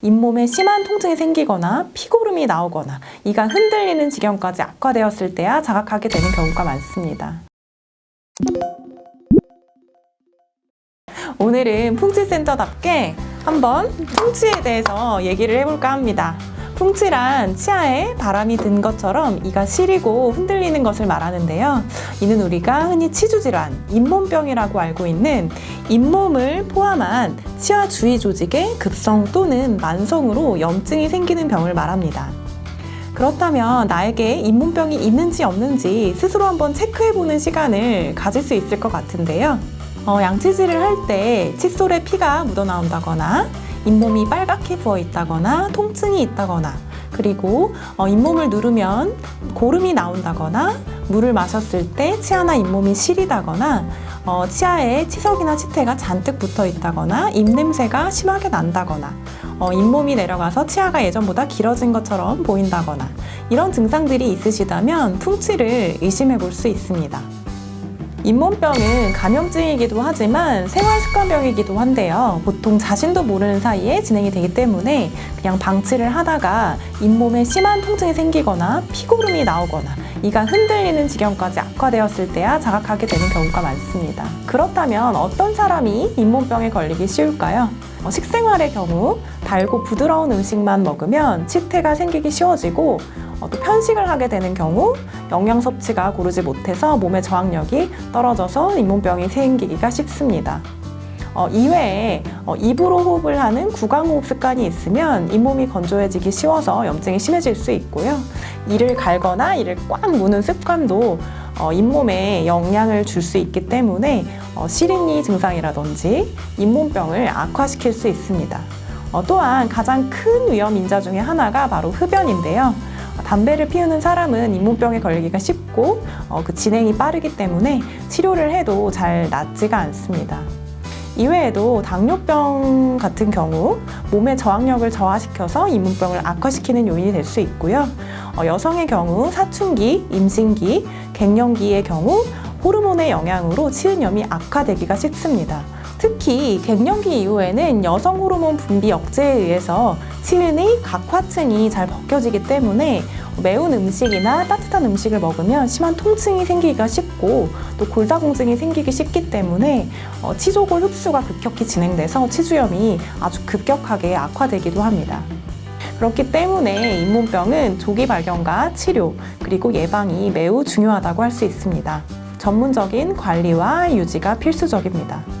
잇몸에 심한 통증이 생기거나 피고름이 나오거나 이가 흔들리는 지경까지 악화되었을 때야 자각하게 되는 경우가 많습니다. 오늘은 풍치센터답게 한번 풍치에 대해서 얘기를 해볼까 합니다. 풍치란 치아에 바람이 든 것처럼 이가 시리고 흔들리는 것을 말하는데요. 이는 우리가 흔히 치주질환, 잇몸병이라고 알고 있는 잇몸을 포함한 치아 주위 조직에 급성 또는 만성으로 염증이 생기는 병을 말합니다. 그렇다면 나에게 잇몸병이 있는지 없는지 스스로 한번 체크해보는 시간을 가질 수 있을 것 같은데요. 어, 양치질을 할 때 칫솔에 피가 묻어나온다거나 잇몸이 빨갛게 부어 있다거나 통증이 있다거나 그리고 어, 잇몸을 누르면 고름이 나온다거나 물을 마셨을 때 치아나 잇몸이 시리다거나 어, 치아에 치석이나 치태가 잔뜩 붙어 있다거나 입냄새가 심하게 난다거나 어, 잇몸이 내려가서 치아가 예전보다 길어진 것처럼 보인다거나 이런 증상들이 있으시다면 풍치를 의심해 볼 수 있습니다. 잇몸병은 감염증이기도 하지만 생활습관병이기도 한데요. 보통 자신도 모르는 사이에 진행이 되기 때문에 그냥 방치를 하다가 잇몸에 심한 통증이 생기거나 피고름이 나오거나 이가 흔들리는 지경까지 악화되었을 때야 자각하게 되는 경우가 많습니다. 그렇다면 어떤 사람이 잇몸병에 걸리기 쉬울까요? 어, 식생활의 경우 달고 부드러운 음식만 먹으면 치태가 생기기 쉬워지고 어, 또 편식을 하게 되는 경우 영양 섭취가 고르지 못해서 몸의 저항력이 떨어져서 잇몸병이 생기기가 쉽습니다. 어, 이외에 어, 입으로 호흡을 하는 구강호흡 습관이 있으면 잇몸이 건조해지기 쉬워서 염증이 심해질 수 있고요. 이를 갈거나 이를 꽉 무는 습관도 어, 잇몸에 영향을 줄 수 있기 때문에 어, 시린니 증상이라든지 잇몸병을 악화시킬 수 있습니다. 어, 또한 가장 큰 위험 인자 중에 하나가 바로 흡연인데요. 담배를 피우는 사람은 잇몸병에 걸리기가 쉽고 어, 그 진행이 빠르기 때문에 치료를 해도 잘 낫지가 않습니다. 이외에도 당뇨병 같은 경우 몸의 저항력을 저하시켜서 잇몸병을 악화시키는 요인이 될 수 있고요. 어, 여성의 경우 사춘기, 임신기, 갱년기의 경우 호르몬의 영향으로 치은염이 악화되기가 쉽습니다. 특히 갱년기 이후에는 여성 호르몬 분비 억제에 의해서 치은의 각화층이 잘 벗겨지기 때문에 매운 음식이나 따뜻한 음식을 먹으면 심한 통증이 생기기가 쉽고 또 골다공증이 생기기 쉽기 때문에 어, 치조골 흡수가 급격히 진행돼서 치주염이 아주 급격하게 악화되기도 합니다. 그렇기 때문에 잇몸병은 조기 발견과 치료 그리고 예방이 매우 중요하다고 할 수 있습니다. 전문적인 관리와 유지가 필수적입니다.